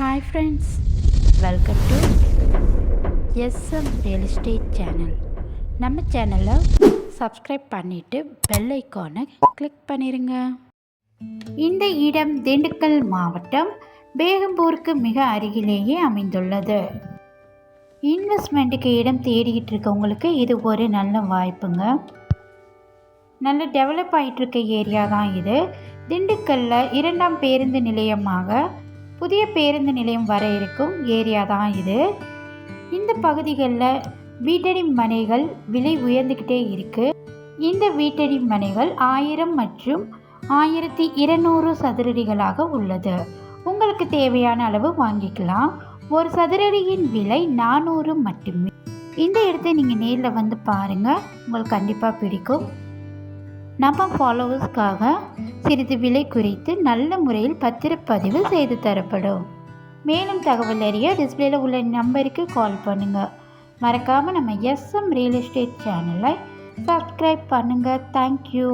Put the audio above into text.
Hi friends welcome to SM real estate channel நம்ம சேனலை subscribe பண்ணிவிட்டு பெல் ஐக்கானை கிளிக் பண்ணிடுங்க இந்த இடம் திண்டுக்கல் மாவட்டம் பேகம்பூருக்கு மிக அருகிலேயே அமைந்துள்ளது. இன்வெஸ்ட்மெண்ட்டுக்கு இடம் தேடிக்கிட்டு இருக்கவங்களுக்கு இது ஒரு நல்ல வாய்ப்புங்க. நல்ல டெவலப் ஆகிட்டு இருக்க ஏரியா தான் இது. திண்டுக்கல்லில் இரண்டாம் பேருந்து நிலையமாக புதிய பேருந்து நிலையம் வர இருக்கும் ஏரியா தான் இது. இந்த பகுதிகளில் வீட்டடி மனைகள் விலை உயர்ந்துக்கிட்டே இருக்குது இந்த வீட்டடி மனைகள் ஆயிரம் மற்றும் ஆயிரத்தி இருநூறு சதுரடிகளாக உள்ளது. உங்களுக்கு தேவையான அளவு வாங்கிக்கலாம். ஒரு சதுரடியின் விலை நானூறு மட்டுமே. இந்த இடத்தை நீங்கள் நேரில் வந்து பாருங்கள் உங்களுக்கு கண்டிப்பாக பிடிக்கும். நம்ம ஃபாலோவர்ஸ்க்காக சிறிது விலை குறித்து நல்ல முறையில் பத்திரப்பதிவு செய்து தரப்படும். மேலும் தகவல் அறிய டிஸ்பிளேல உள்ள நம்பருக்கு கால் பண்ணுங்கள் மறக்காமல் நம்ம எஸ்எம் ரியல் எஸ்டேட் சேனலை சப்ஸ்கிரைப் பண்ணுங்கள் தேங்க்யூ